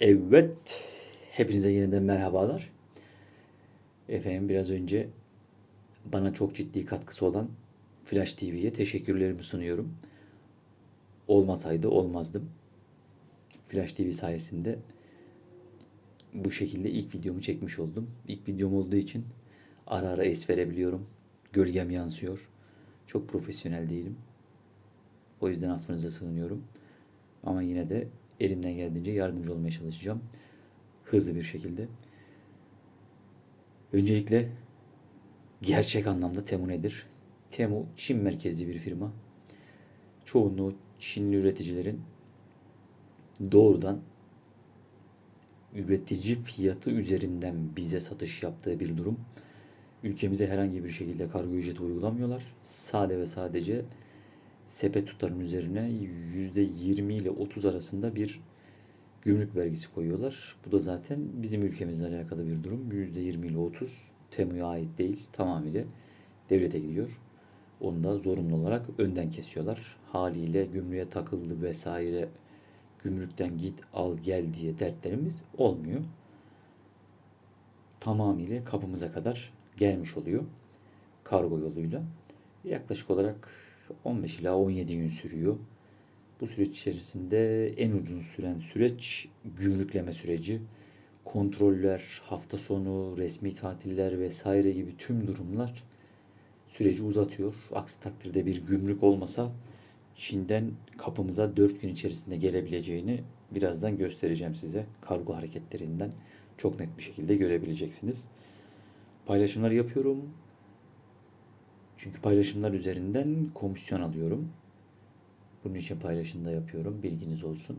Evet, hepinize yeniden merhabalar. Efendim biraz önce bana çok ciddi katkısı olan Flash TV'ye teşekkürlerimi sunuyorum. Olmasaydı olmazdım. Flash TV sayesinde bu şekilde ilk videomu çekmiş oldum. İlk videom olduğu için ara ara es verebiliyorum. Gölgem yansıyor. Çok profesyonel değilim. O yüzden affınıza sığınıyorum. Ama yine de elimden geldiğince yardımcı olmaya çalışacağım. Hızlı bir şekilde. Öncelikle gerçek anlamda Temu nedir? Temu Çin merkezli bir firma. Çoğunluğu Çinli üreticilerin doğrudan üretici fiyatı üzerinden bize satış yaptığı bir durum. Ülkemize herhangi bir şekilde kargo ücreti uygulamıyorlar. Sade ve sadece sepet tutarın üzerine %20 ile 30 arasında bir gümrük vergisi koyuyorlar. Bu da zaten bizim ülkemizle alakalı bir durum. %20 ile 30 Temu'ya ait değil. Tamamıyla devlete gidiyor. Onu da zorunlu olarak önden kesiyorlar. Haliyle gümrüğe takıldı vesaire gümrükten git al gel diye dertlerimiz olmuyor. Tamamıyla kapımıza kadar gelmiş oluyor. Kargo yoluyla. Yaklaşık olarak 15 ila 17 gün sürüyor. Bu süreç içerisinde en uzun süren süreç gümrükleme süreci. Kontroller, hafta sonu, resmi tatiller vesaire gibi tüm durumlar süreci uzatıyor. Aksi takdirde bir gümrük olmasa Çin'den kapımıza 4 gün içerisinde gelebileceğini birazdan göstereceğim size. Kargo hareketlerinden çok net bir şekilde görebileceksiniz. Paylaşımlar yapıyorum. Çünkü paylaşımlar üzerinden komisyon alıyorum. Bunun için paylaşım da yapıyorum. Bilginiz olsun.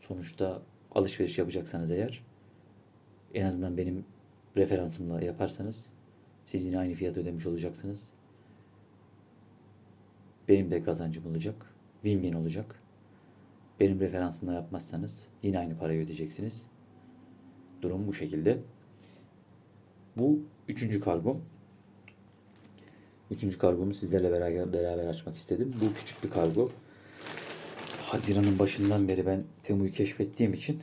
Sonuçta alışveriş yapacaksanız eğer en azından benim referansımla yaparsanız siz yine aynı fiyat ödemiş olacaksınız. Benim de kazancım olacak. Win-win olacak. Benim referansımla yapmazsanız yine aynı parayı ödeyeceksiniz. Durum bu şekilde. Bu üçüncü kargom. Üçüncü kargomu sizlerle beraber, beraber açmak istedim. Bu küçük bir kargo. Haziran'ın başından beri ben Temu'yu keşfettiğim için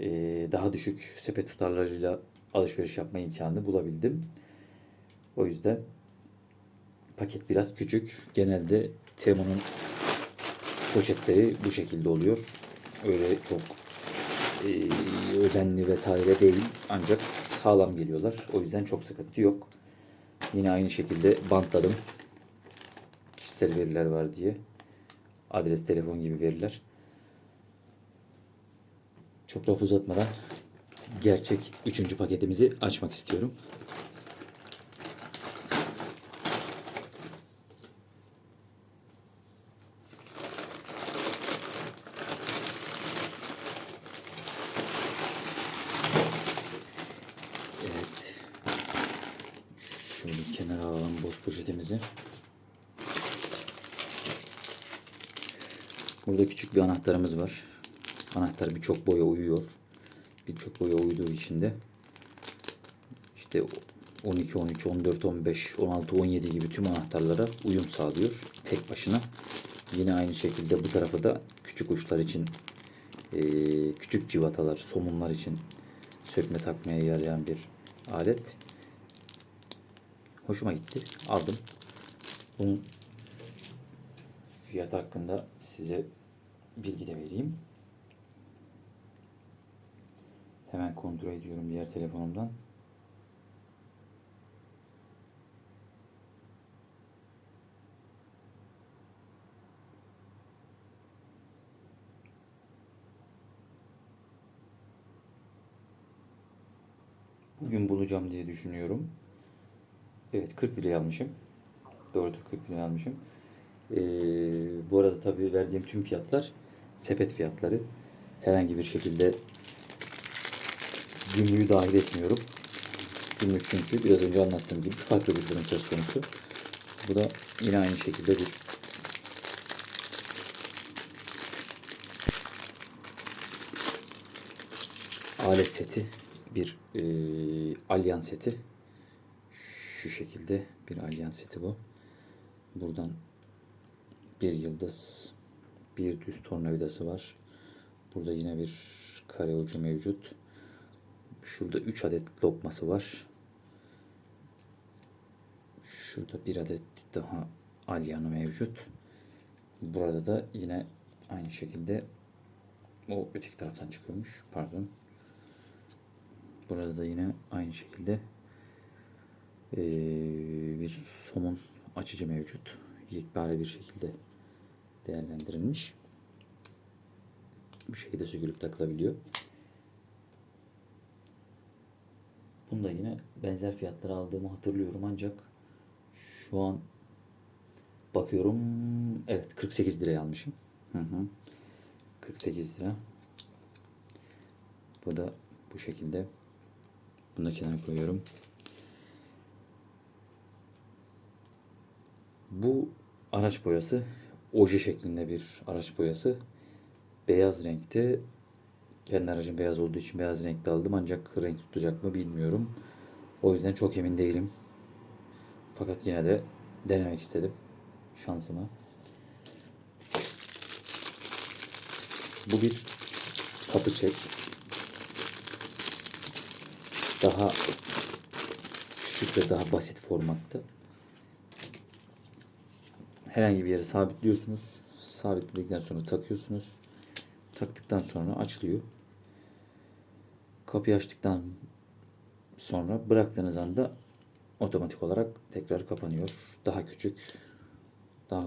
eee, daha düşük sepet tutarlarıyla alışveriş yapma imkanı bulabildim. O yüzden paket biraz küçük. Genelde Temu'nun poşetleri bu şekilde oluyor. Öyle çok e, özenli vesaire değil. Ancak sağlam geliyorlar. O yüzden çok sıkıntı yok. Yine aynı şekilde bantladım. Kişisel veriler var diye. Adres, telefon gibi veriler. Çok laf uzatmadan gerçek üçüncü paketimizi açmak istiyorum. Evet. Şöyle kenara alalım boş poşetimizi. Burada küçük bir anahtarımız var. Anahtar birçok boya uyuyor. Birçok boya uyduğu için de işte 12, 13, 14, 15, 16, 17 gibi tüm anahtarlara uyum sağlıyor tek başına. Yine aynı şekilde bu tarafa da küçük uçlar için eee, küçük civatalar, somunlar için sökme takmaya yarayan bir alet. Hoşuma gitti. Aldım. Bunun fiyat hakkında size bilgi de vereyim. Hemen kontrol ediyorum diğer telefonumdan. Bugün bulacağım diye düşünüyorum. Evet 40 liraya almışım. Doğrudur 40 liraya almışım. Ee, bu arada tabii verdiğim tüm fiyatlar sepet fiyatları. Herhangi bir şekilde gümrüğü dahil etmiyorum. Gümrük çünkü biraz önce anlattığım gibi farklı bir durum söz konusu. Bu da yine aynı şekilde bir alet seti, bir e, alyan seti. Şu şekilde bir alyan seti bu. Buradan bir yıldız, Bir düz tornavidası var. Burada yine bir kare ucu mevcut. Şurada 3 adet lokması var. Şurada bir adet daha alyanı mevcut. Burada da yine aynı şekilde o öteki taraftan çıkıyormuş. Pardon. Burada da yine aynı şekilde eee, bir somun açıcı mevcut. Yekpare bir şekilde değerlendirilmiş. Bu şekilde sökülüp takılabiliyor. Bunda yine benzer fiyatlara aldığımı hatırlıyorum ancak şu an bakıyorum evet 48 liraya almışım. Hı hı. 48 lira. Bu da bu şekilde. Bunu da kenara koyuyorum. Bu araç boyası oje şeklinde bir araç boyası. Beyaz renkte. Kendi aracım beyaz olduğu için beyaz renkte aldım ancak renk tutacak mı bilmiyorum. O yüzden çok emin değilim. Fakat yine de denemek istedim şansımı. Bu bir kapı çek. Daha küçük ve daha basit formatta. Herhangi bir yere sabitliyorsunuz. Sabitledikten sonra takıyorsunuz. Taktıktan sonra açılıyor. Kapıyı açtıktan sonra bıraktığınız anda otomatik olarak tekrar kapanıyor. Daha küçük, daha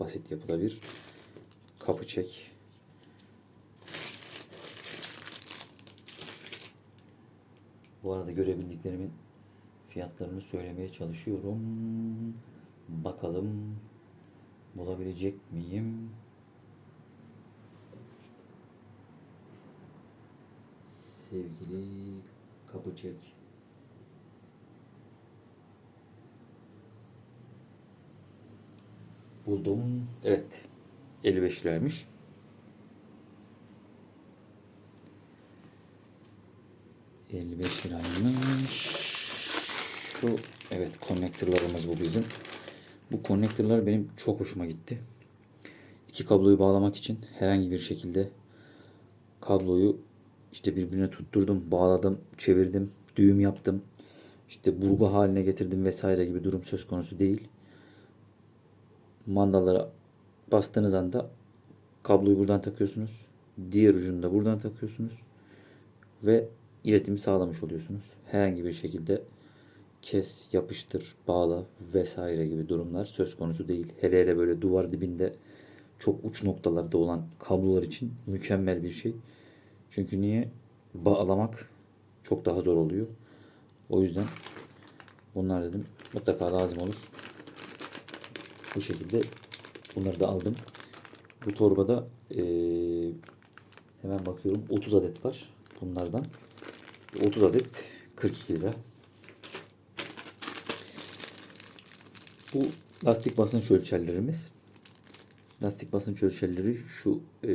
basit yapıda bir kapı çek. Bu arada görebildiklerimin fiyatlarını söylemeye çalışıyorum. Bakalım bulabilecek miyim? Sevgili kapı çek. Buldum. Evet. 55 liraymış. ...55 liraymış. Şu evet konnektörlerimiz bu bizim. Bu konnektörler benim çok hoşuma gitti. İki kabloyu bağlamak için herhangi bir şekilde kabloyu işte birbirine tutturdum, bağladım, çevirdim, düğüm yaptım. İşte burgu haline getirdim vesaire gibi durum söz konusu değil. Mandallara bastığınız anda kabloyu buradan takıyorsunuz. Diğer ucunu da buradan takıyorsunuz. Ve iletimi sağlamış oluyorsunuz. Herhangi bir şekilde kes, yapıştır, bağla vesaire gibi durumlar söz konusu değil. Hele hele böyle duvar dibinde çok uç noktalarda olan kablolar için mükemmel bir şey. Çünkü niye? Bağlamak çok daha zor oluyor. O yüzden bunlar dedim mutlaka lazım olur. Bu şekilde bunları da aldım. Bu torbada eee, hemen bakıyorum 30 adet var bunlardan. 30 adet 42 lira. Bu lastik basınç ölçerlerimiz. Lastik basınç ölçerleri şu e,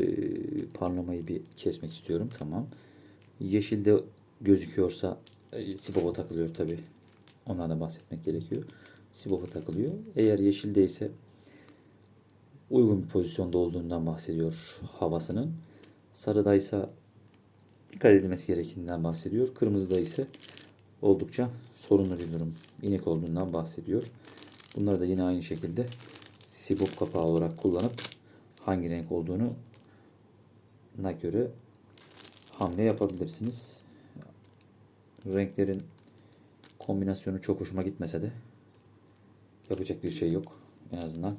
parlamayı bir kesmek istiyorum. Tamam. Yeşilde gözüküyorsa e, siboba takılıyor tabi. Ondan da bahsetmek gerekiyor. Siboba takılıyor. Eğer yeşilde ise uygun bir pozisyonda olduğundan bahsediyor havasının. Sarıdaysa dikkat edilmesi gerektiğinden bahsediyor. Kırmızıda ise oldukça sorunlu bir durum. İnek olduğundan bahsediyor. Bunları da yine aynı şekilde sibop kapağı olarak kullanıp hangi renk olduğunu na göre hamle yapabilirsiniz. Renklerin kombinasyonu çok hoşuma gitmese de yapacak bir şey yok. En azından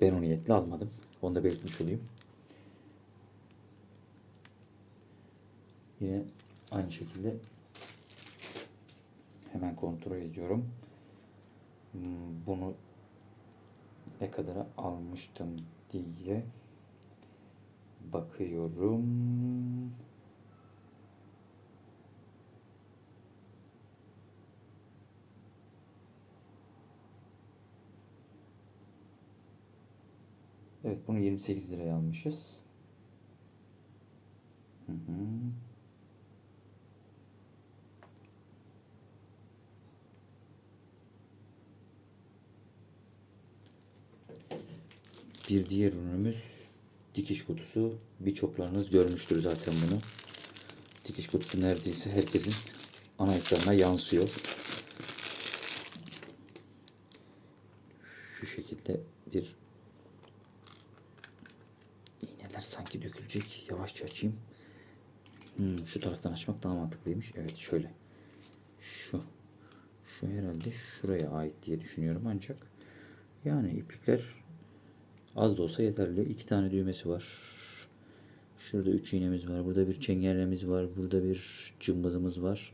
ben o niyetle almadım. Onu da belirtmiş olayım. Yine aynı şekilde hemen kontrol ediyorum. Bunu ne kadara almıştım diye bakıyorum. Evet bunu 28 liraya almışız. Hı hı. Bir diğer ürünümüz dikiş kutusu. Birçoklarınız görmüştür zaten bunu. Dikiş kutusu neredeyse herkesin ana ekranına yansıyor. Şu şekilde bir iğneler sanki dökülecek. Yavaşça açayım. Hmm, şu taraftan açmak daha mantıklıymış. Evet şöyle. Şu. Şu herhalde şuraya ait diye düşünüyorum ancak. Yani iplikler az da olsa yeterli. İki tane düğmesi var. Şurada üç iğnemiz var. Burada bir çengelemiz var. Burada bir cımbızımız var.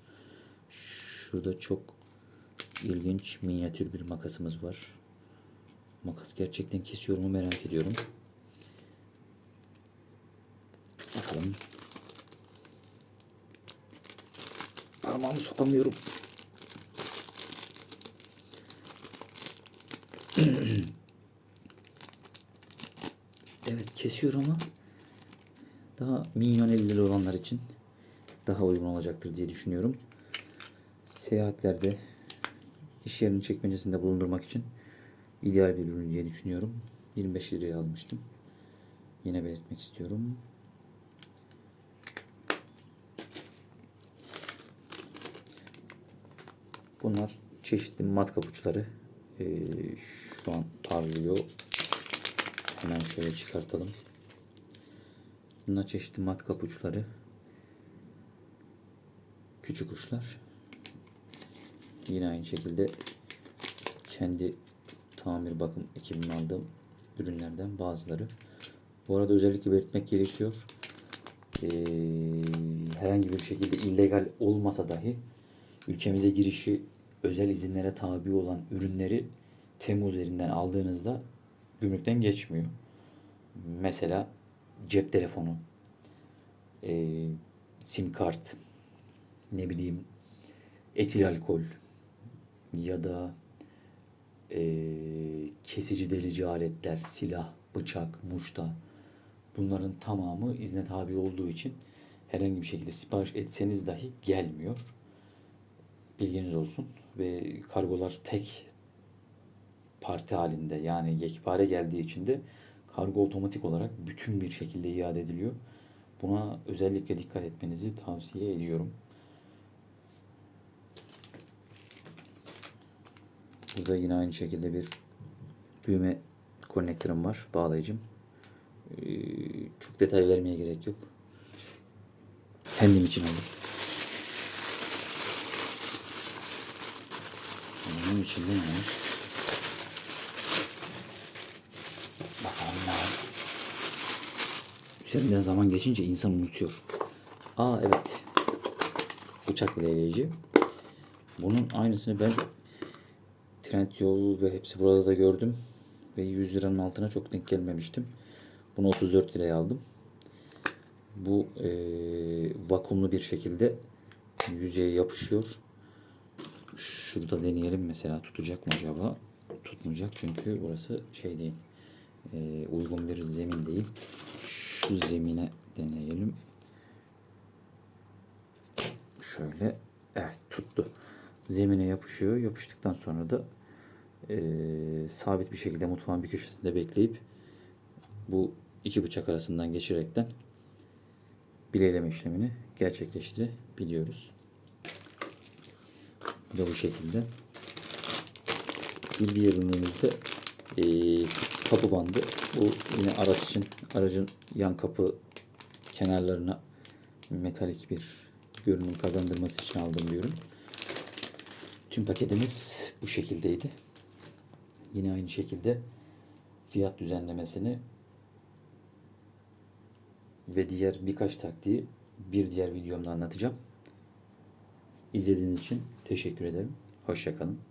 Şurada çok ilginç minyatür bir makasımız var. Makas gerçekten kesiyor mu merak ediyorum. Bakalım. Parmağımı sokamıyorum. Kesiyor ama daha minyon elleri olanlar için daha uygun olacaktır diye düşünüyorum. Seyahatlerde iş yerinin çekmecesinde bulundurmak için ideal bir ürün diye düşünüyorum. 25 liraya almıştım. Yine belirtmek istiyorum. Bunlar çeşitli matkap uçları. Ee, şu an parlıyor. Hemen şöyle çıkartalım. Bunlar çeşitli matkap uçları. Küçük uçlar. Yine aynı şekilde kendi tamir bakım ekibimden aldığım ürünlerden bazıları. Bu arada özellikle belirtmek gerekiyor. Ee, herhangi bir şekilde illegal olmasa dahi ülkemize girişi özel izinlere tabi olan ürünleri Temmuz üzerinden aldığınızda gümrükten geçmiyor. Mesela cep telefonu, e, sim kart, ne bileyim etil alkol ya da e, kesici delici aletler, silah, bıçak, muşta bunların tamamı izne tabi olduğu için herhangi bir şekilde sipariş etseniz dahi gelmiyor. Bilginiz olsun ve kargolar tek parti halinde yani yekpare geldiği için de kargo otomatik olarak bütün bir şekilde iade ediliyor. Buna özellikle dikkat etmenizi tavsiye ediyorum. Burada yine aynı şekilde bir düğme konnektörüm var, bağlayıcım. Ee, çok detay vermeye gerek yok. Kendim için aldım. Bunun içinde ne var? Bakalım ne var? Üzerinden zaman geçince insan unutuyor. Aa evet. Bıçak levyeği. Bunun aynısını ben Trendyol ve hepsi burada da gördüm. Ve 100 liranın altına çok denk gelmemiştim. Bunu 34 liraya aldım. Bu e, vakumlu bir şekilde yüzeye yapışıyor. Şurada deneyelim mesela tutacak mı acaba? Tutmayacak çünkü burası şey değil. E, uygun bir zemin değil. Zemine deneyelim. Şöyle evet tuttu. Zemine yapışıyor. Yapıştıktan sonra da e, sabit bir şekilde mutfağın bir köşesinde bekleyip bu iki bıçak arasından geçirerekten bileyleme işlemini gerçekleştirebiliyoruz. Bu da bu şekilde. Bir diğer ürünümüz de e, kapı bandı. Bu yine araç için aracın yan kapı kenarlarına metalik bir görünüm kazandırması için aldığım bir ürün. Tüm paketimiz bu şekildeydi. Yine aynı şekilde fiyat düzenlemesini ve diğer birkaç taktiği bir diğer videomda anlatacağım. İzlediğiniz için teşekkür ederim. Hoşçakalın.